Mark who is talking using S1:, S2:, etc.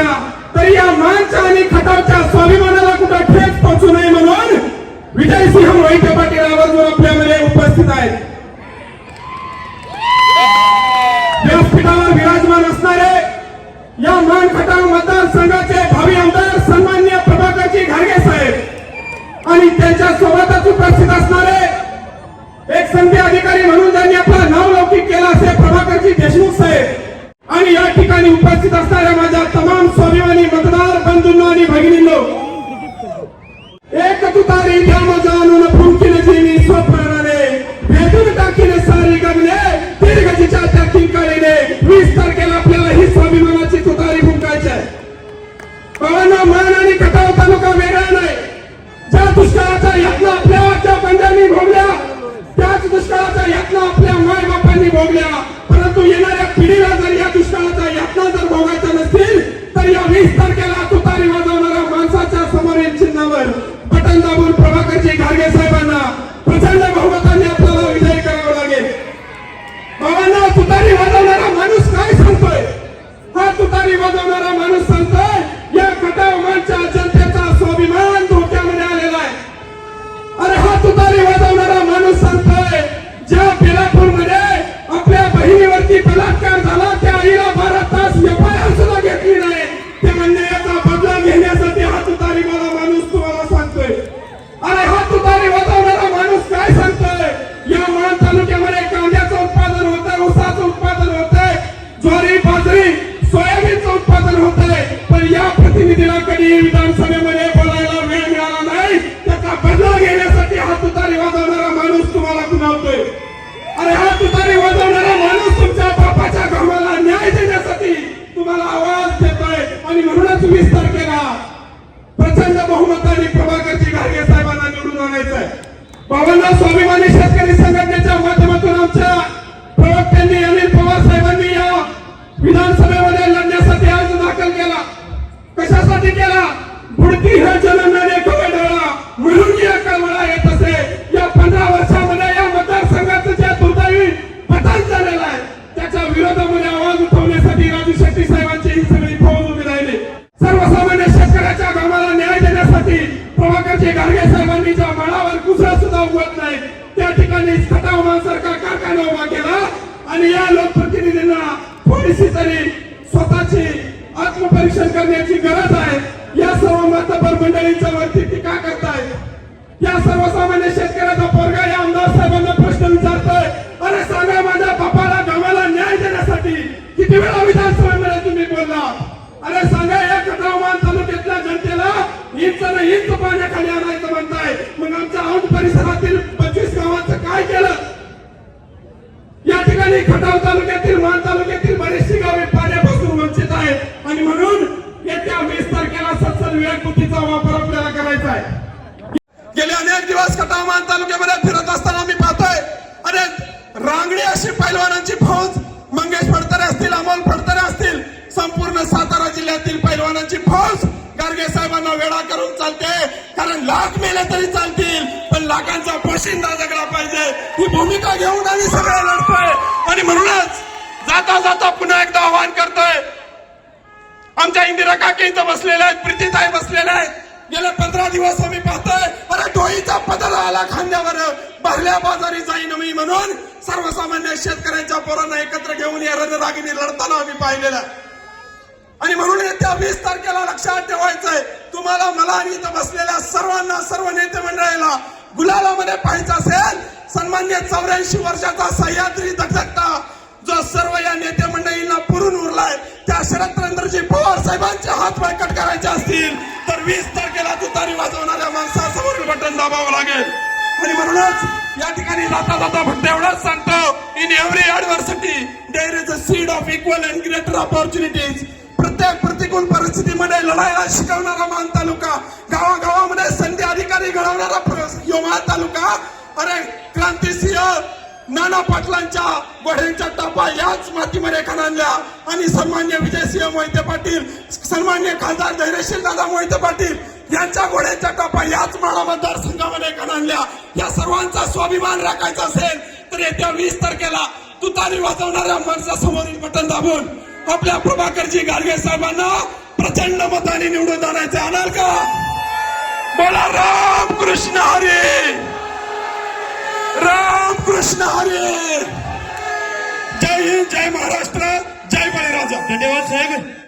S1: असल्या तरी या मानच्या आणि खटारच्या स्वाभिमानाला कुठे ठेच पोचू नये म्हणून विजयसिंह मोहिते पाटील आवर्जून आपल्यामध्ये उपस्थित आहेत. व्यासपीठावर विराजमान असणारे या मान खटाव मतदारसंघाचे भावी आमदार सन्मान्य प्रभाकरजी साहेब आणि त्यांच्या सोबतच उपस्थित असणारे एक संधी अधिकारी म्हणून ज्यांनी आपला नावलौकिक केला असे प्रभाकरजी देशमुख साहेब. आणि या ठिकाणी उपस्थित असणाऱ्या पवाना मान आणि कटाव तालुका वेगळा नाही. ज्या दुष्काळाचा यातना आपल्या आजच्या पंजांनी भोगल्या त्याच दुष्काळाचा यातना आपल्या माय बापांनी भोगल्या. परंतु येणार ज्वारी बाजरी सोयाबीनचं उत्पादन होतंय. पण या प्रतिनिधीला कधी विधानसभेमध्ये बोलायला वेळ मिळाला नाही. त्याचा बदला घेण्यासाठी हा तुतारी वाजवणारा माणूस तुम्हाला गुणावतोय अरे हा तुतारी वाजवणारा माणूस तुमच्या बापाच्या गावाला न्याय देण्यासाठी तुम्हाला आवाज देतोय. आणि म्हणूनच वीस तारखेला प्रचंड बहुमताने प्रभाकरजी घाडगे साहेबांना निवडून आणायचंय. बाबांना स्वाभिमानी शेतकरी संघटनेच्या आणि या लोकप्रतिनिधींना थोडीशी तरी स्वतःची आत्मपरीक्षण करण्याची गरज आहे. या सर्व मातबर मंडळींच्या वरती टीका करताय. या सर्वसामान्य शेतकऱ्याचा पोरगा या आमदार साहेबांना प्रश्न विचारतोय. अरे सांगा माझ्या बापाला गावाला न्याय देण्यासाठी किती वेळा विधानसभेमध्ये तुम्ही बोलला? अरे सांगा या कटावमान तालुक्यातल्या जनतेला इंच ना इंच पाण्याखाली आणायचं म्हणताय. मग आमच्या औंध परिसरातील पंचवीस गावांचं काय केलं? ठिकाणी खटाव तालुक्यातील मान तालुक्यातील बरीचशी गावे पाण्यापासून वंचित आहेत. आणि म्हणून येत्या वीस तारखेला सत्सद विवेक वापर आपल्याला करायचा आहे. गेले अनेक दिवस खटाव कटावमान तालुक्यामध्ये फिरत असताना मी पाहतोय अरे रांगडी अशी पैलवानांची फौज मंगेश फडतरे असतील अमोल फडतरे असतील संपूर्ण सातारा जिल्ह्यातील पैलवानांची फौज गार्गे साहेबांना वेळा करून चालते. कारण लाख मेले तरी चालतील पण लाखांचा पोशिंदा जगला पाहिजे. ही भूमिका घेऊन आम्ही सगळे लढतोय. आणि म्हणूनच जाता जाता पुन्हा एकदा आवाहन करतोय. आमच्या इंदिरा काके इथं बसलेल्या आहेत प्रीतीताई बसलेल्या आहेत. गेले पंधरा दिवस आम्ही पाहतोय. अरे डोईचा पदर आला खांद्यावर. भरल्या बाजारी जाईन मी म्हणून सर्वसामान्य शेतकऱ्यांच्या पोरांना एकत्र घेऊन या रणरागिनी लढताना आम्ही पाहिलेलं आहे. आणि म्हणून येत्या वीस तारखेला लक्षात ठेवायचंय. तुम्हाला मला आणि इथं बसलेल्या सर्वांना सर्व नेते मंडळीला गुलालामध्ये पाहायचं असेल सन्मान्य चौऱ्याऐंशी वर्षाचा सह्याद्री धकधकता जो सर्व या नेते मंडळींना पुरून उरलाय त्या शरदचंद्रजी पवार साहेबांचे हात बळकट करायचे असतील तर वीस तारखेला तुतारी वाजवणाऱ्या माणसासमोर बटन दाबावं लागेल. आणि म्हणूनच या ठिकाणी जाता जाता फक्त एवढंच सांगतो in every adversity there is a seed of equal and greater opportunities प्रत्येक प्रतिकूल परिस्थितीमध्ये लढायला शिकवणारा मान तालुका गावागावामध्ये संधी अधिकारी घडवणारा प्र- तालुका. अरे क्रांतिसिंह नाना पाटलांच्या वड्यांच्या टापा याच मातीमध्ये खणाल्या आणि सन्मान्य विजयसिंह मोहिते पाटील सन्मान्य खासदार धैर्यशील दादा मोहिते पाटील यांच्या घोड्यांच्या टापा याच माळा मतदारसंघामध्ये खणाल्या या सर्वांचा स्वाभिमान राखायचा असेल तर येत्या वीस तारखेला तुतारी वाजवणाऱ्या माणसासमोरील बटन दाबून आपल्या प्रभाकरजी गाडगे साहेबांना प्रचंड मताने निवडून आणायचे आणाल का? बोला राम कृष्ण हरे! राम कृष्ण हरे! जय हिंद जय महाराष्ट्र जय बळीराजा.
S2: धन्यवाद साहेब.